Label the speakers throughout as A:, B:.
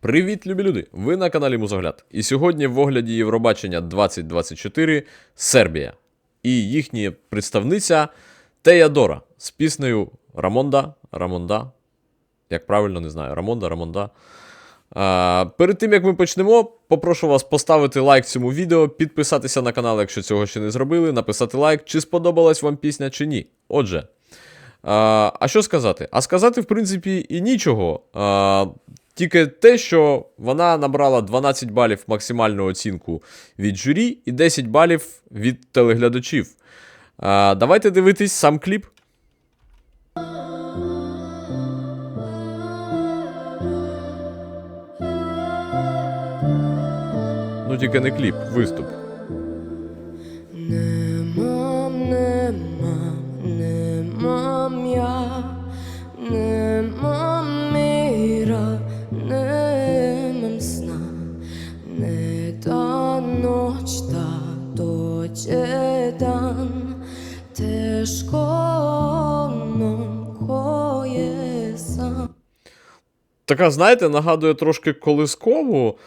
A: Привіт, любі люди! Ви на каналі Музогляд. І сьогодні в огляді Євробачення 2024 Сербія і їхня представниця Тея Дора з піснею Рамонда. Рамонда. Як правильно не знаю. Рамонда, Рамонда. А, перед тим як ми почнемо, попрошу вас поставити лайк цьому відео, підписатися на канал, якщо цього ще не зробили, написати лайк, чи сподобалась вам пісня, чи ні. Отже. А, а що сказати? А сказати, в принципі, і нічого. А, тільки те, що вона набрала 12 балів максимальну оцінку від журі і 10 балів від телеглядачів. А, давайте дивитись сам кліп. Ну, тільки не кліп, виступ.
B: Dođe dan, teško onom koje sam.
A: Така, знаєте, нагадує трошки колискову,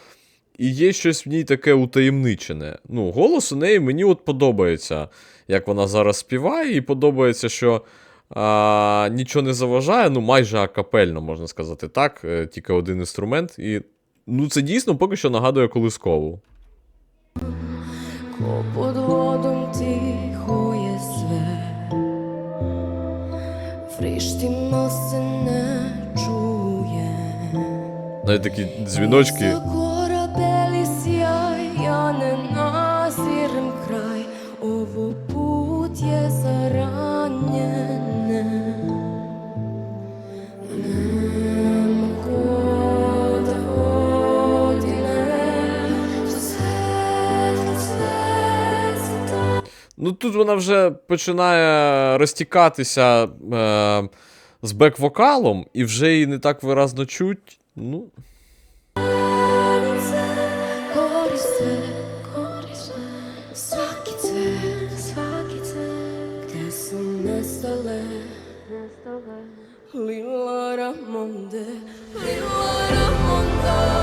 A: і є щось в ній таке утаємничене. Ну, голос у неї мені от подобається, як вона зараз співає, і подобається, що а, нічого не заважає, ну, майже акапельно, можна сказати так, е, тільки один інструмент. І ну, це дійсно поки що нагадує колискову.
B: Me Svetlo, svetlo
A: Ну, тут вона вже починає розтікатися е, з бек-вокалом, і вже її не так виразно чуть. Ну.
B: Lila Ramonde, Lila Ramonde.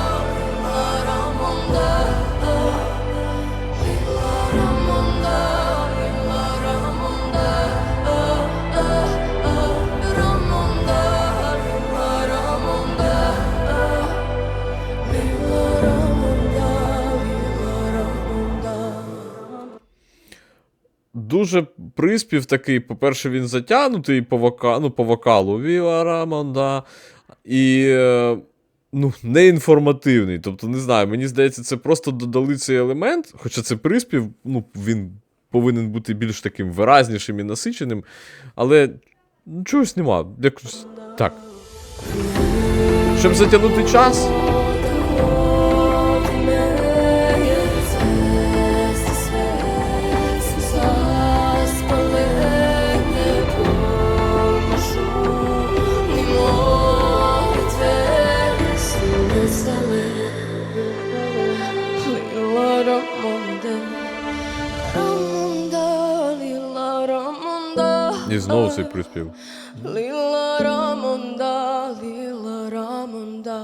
A: Дуже приспів такий, по-перше, він затягнутий по, вока... ну, по вокалу. Віва Рамонда. І. е, Ну, інформативний. Тобто, не знаю, мені здається, це просто додали цей елемент, хоча це приспів, ну, він повинен бути більш таким виразнішим і насиченим, але ну, чогось нема. Якось так. Щоб затягнути час, і знову цей приспів.
B: Ліла Рамонда, Ліла Рамонда.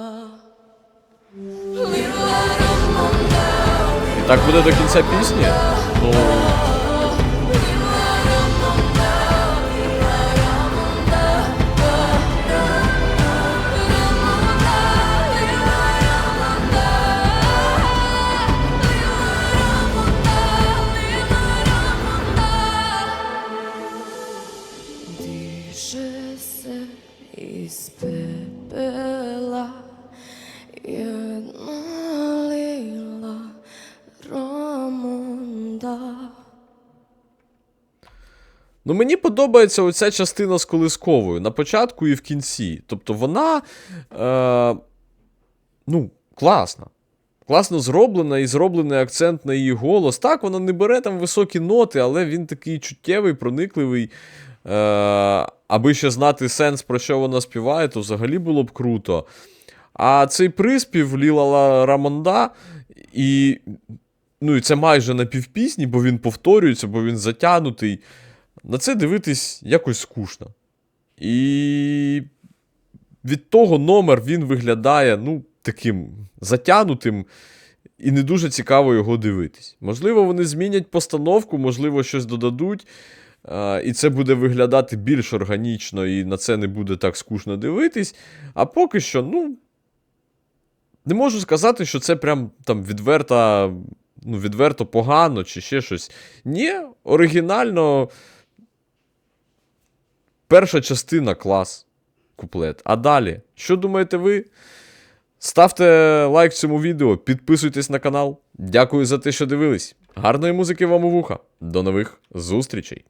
A: І так буде до кінця пісні. Ну, Ну, мені подобається оця частина з колисковою на початку і в кінці. Тобто вона. Е, ну, класна. Класно зроблена і зроблений акцент на її голос. Так, вона не бере там високі ноти, але він такий чуттєвий, проникливий. Е, аби ще знати сенс, про що вона співає, то взагалі було б круто. А цей приспів Ліла Рамонда, і, ну, і це майже на півпісні, бо він повторюється, бо він затягнутий. На це дивитись якось скучно. І від того номер він виглядає, ну, таким затянутим, і не дуже цікаво його дивитись. Можливо, вони змінять постановку, можливо, щось додадуть. І це буде виглядати більш органічно, і на це не буде так скучно дивитись. А поки що, ну. Не можу сказати, що це прям там відверто, ну, відверто погано чи ще щось. Ні, оригінально. Перша частина клас. Куплет. А далі, що думаєте ви? Ставте лайк цьому відео, підписуйтесь на канал. Дякую за те, що дивились. Гарної музики вам у вуха. До нових зустрічей!